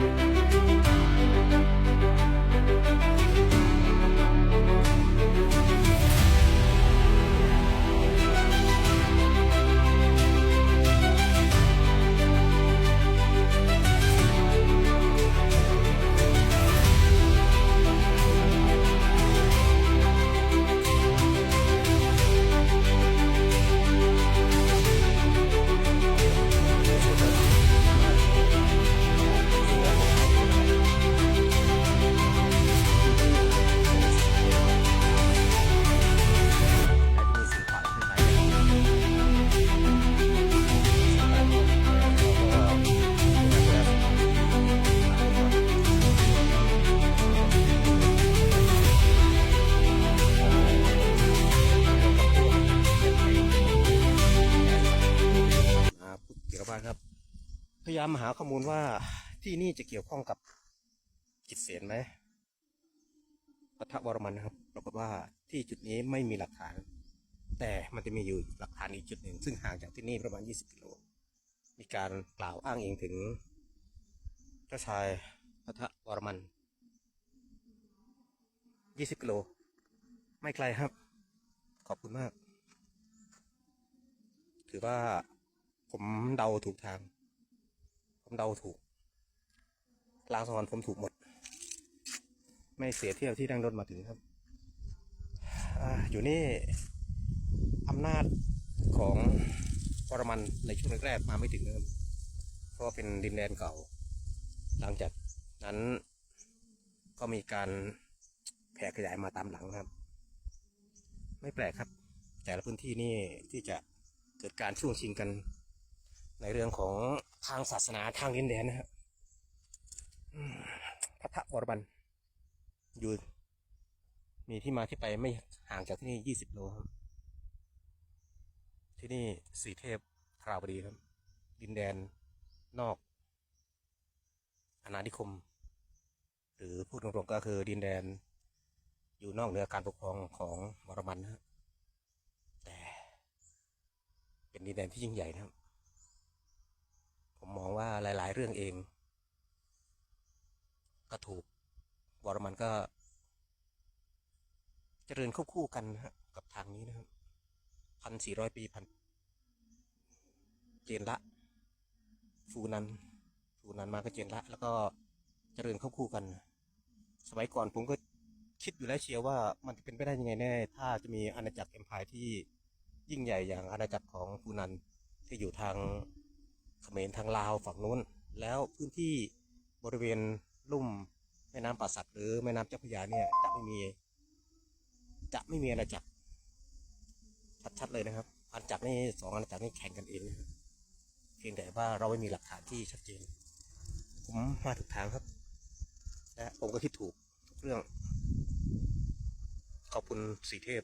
มี เกี่ยวกับครับ พยายามหาข้อมูลว่าที่นี่จะเกี่ยวข้องกับจิตเสียนไหมพระทวรมันนะครับปรากฏว่าที่จุดนี้ไม่มีหลักฐาน แต่มันจะมีอยู่หลักฐานอีกจุดหนึ่ง ซึ่งห่างจากที่นี่ประมาณ 20 กิโล มีการกล่าวอ้างอิงถึงเจ้าชายพระทวรมัน 20 กิโล ไม่ไกลครับ ขอบคุณมาก ถือว่า ผมเดาถูกทาง ผมเดาถูกลางสวรรค์ผมถูกหมด ไม่เสียเที่ยวที่นั่งรถมาถึงครับออยู่นี่อำนาจของปรมันในช่วงแรกๆมาไม่ถึงครับเพราะเป็นดินแดนเก่า หลังจากนั้นก็มีการแผ่ขยายมาตามหลังครับ ไม่แปลกครับ แต่ละพื้นที่นี่ที่จะเกิดการช่วงชิงกัน ในเรื่องของทางศาสนาทางดินแดนนะครับพระทวรมันอยู่มีที่มาที่ไปไม่ห่างจากที่นี่ยี่สิบโลครับ ที่นี่สีเทพคราวบดีครับ ดินแดนนอกอาณานิคม หรือพูดตรงๆก็คือดินแดน อยู่นอกเหนือการปกครองของมรมันนะครับแต่เป็นดินแดนที่ยิ่งใหญ่นะครับายเรื่องเอง ก็ถูกวรมันก็เจริญควบคู่กันนะฮะกับทางนี้นะครับพันสี่ร้อยปีพันเจนละ ฟูนันฟูนันมาก็เจนละ แล้วก็เจริญควบคู่กัน สมัยก่อนผมก็คิดอยู่แล้วเชียวว่ามันจะเป็นไปได้ยังไงแน่ ถ้าจะมีอาณาจักรเอ็มพายที่ยิ่งใหญ่อย่างอาณาจักรของฟูนันที่อยู่ทางเขมรทางลาวฝั่งนู้น แล้วพื้นที่บริเวณลุ่มแม่น้ำป่าสักหรือแม่น้ำเจ้าพระยาเนี่ยจะไม่มี จะไม่มีอาณาจักรชัดๆเลยนะครับอาณาจักรนี่สองอาณาจักรนี่แข่งกันเองนะครับเพียงแต่ว่าเราไม่มีหลักฐานที่ชัดเจน ผมมาถูกทางครับและผมก็คิดถูกทุกเรื่อง ขอบคุณสีเทพ